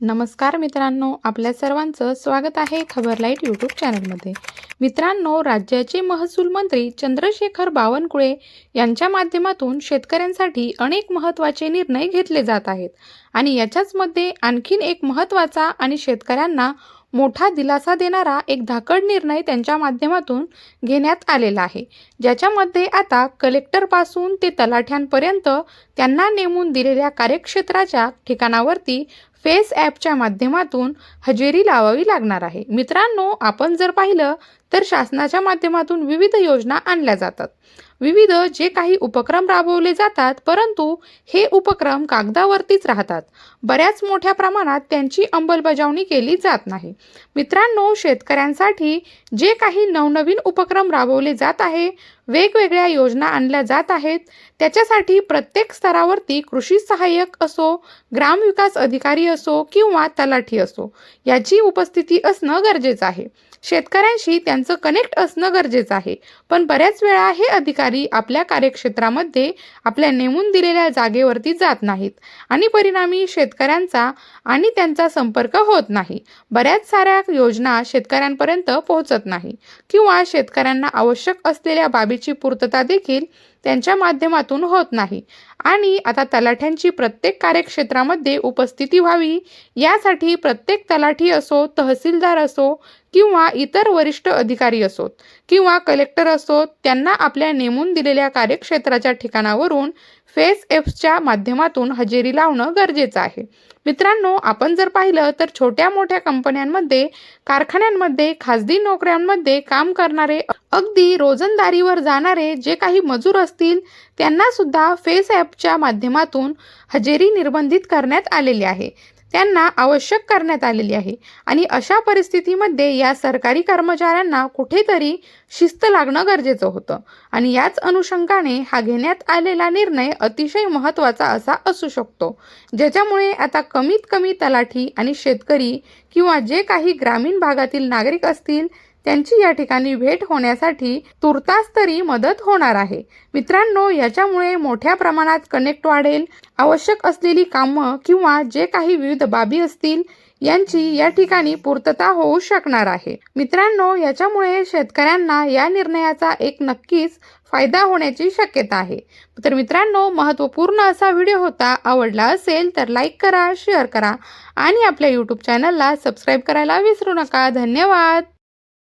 नमस्कार मित्रांनो आपल्या सर्वांचं स्वागत आहे खबरलाईट यूट्यूब चॅनलमध्ये. मित्रांनो राज्याचे महसूल मंत्री चंद्रशेखर बावनकुळे यांच्या माध्यमातून शेतकऱ्यांसाठी अनेक महत्त्वाचे निर्णय घेतले जात आहेत. आणि याच्याचमध्ये आणखीन एक महत्त्वाचा आणि शेतकऱ्यांना मोठा दिलासा देणारा एक धाकड निर्णय त्यांच्या माध्यमातून घेण्यात आलेला आहे. ज्याच्यामध्ये आता कलेक्टरपासून ते तलाठ्यांपर्यंत त्यांना नेमून दिलेल्या कार्यक्षेत्राच्या ठिकाणावरती फेस ॲपच्या माध्यमातून हजेरी लावावी लागणार आहे. मित्रांनो आपण जर पाहिलं तर शासनाच्या माध्यमातून विविध योजना आणल्या जातात. विविध जे काही उपक्रम राबवले जातात परंतु हे उपक्रम कागदावरतीच राहतात. बऱ्याच मोठ्या प्रमाणात त्यांची अंमलबजावणी केली जात नाही. मित्रांनो शेतकऱ्यांसाठी जे काही नवनवीन उपक्रम राबवले जात आहे वेगवेगळ्या योजना आणल्या जात आहेत. त्याच्यासाठी प्रत्येक स्तरावरती कृषी सहाय्यक असो ग्रामविकास अधिकारी असो किंवा तलाठी असो याची उपस्थिती असणं गरजेचं आहे. शेतकऱ्यांशी त्यांचं कनेक्ट असणं गरजेचं आहे. पण बऱ्याच वेळा हे अधिकारी आपल्या कार्यक्षेत्रामध्ये आपल्या नेमून दिलेल्या जागेवरती जात नाहीत. आणि परिणामी शेतकऱ्यांचा आणि त्यांचा संपर्क होत नाही. बऱ्याच साऱ्या योजना शेतकऱ्यांपर्यंत पोहोचत नाही. किंवा शेतकऱ्यांना आवश्यक असलेल्या बाबीची पूर्तता देखील त्यांच्या माध्यमातून होत नाही. आणि आता तलाठ्यांची प्रत्येक कार्यक्षेत्रामध्ये उपस्थिती व्हावी यासाठी प्रत्येक तलाठी असो तहसीलदार असो किंवा इतर वरिष्ठ अधिकारी असोत किंवा कलेक्टर असोत त्यांना आपल्या नेमून दिलेल्या कार्यक्षेत्राच्या ठिकाणावरून फेस एप्सच्या माध्यमातून हजेरी लावणं गरजेचं आहे. मित्रांनो आपण जर पाहिलं तर छोट्या मोठ्या कंपन्यांमध्ये कारखान्यांमध्ये खाजगी नोकऱ्यांमध्ये काम करणारे अगदी रोजंदारीवर जाणारे जे काही मजूर असतील त्यांना सुद्धा फेस ॲपच्या माध्यमातून हजेरी निर्बंधित करण्यात आलेली आहे. त्यांना आवश्यक करण्यात आलेली आहे. आणि अशा परिस्थितीमध्ये या सरकारी कर्मचाऱ्यांना कुठेतरी शिस्त लागणं गरजेचं होतं. आणि याच अनुषंगाने हा घेण्यात आलेला निर्णय अतिशय महत्त्वाचा असा असू शकतो. ज्याच्यामुळे आता कमीत कमी तलाठी आणि शेतकरी किंवा जे काही ग्रामीण भागातील नागरिक असतील त्यांची या ठिकाणी भेट होण्यासाठी तुर्तास तरी मदत होणार आहे. मित्रांनो याच्यामुळे मोठ्या प्रमाणात कनेक्ट वाढेल. आवश्यक असलेली कामं किंवा जे काही विविध बाबी असतील यांची या ठिकाणी पूर्तता होऊ शकणार आहे. मित्रांनो याच्यामुळे शेतकऱ्यांना या निर्णयाचा एक नक्कीच फायदा होण्याची शक्यता आहे. तर मित्रांनो महत्त्वपूर्ण असा व्हिडिओ होता आवडला असेल तर लाईक करा शेअर करा आणि आपल्या यूट्यूब चॅनलला सबस्क्राईब करायला विसरू नका. धन्यवाद!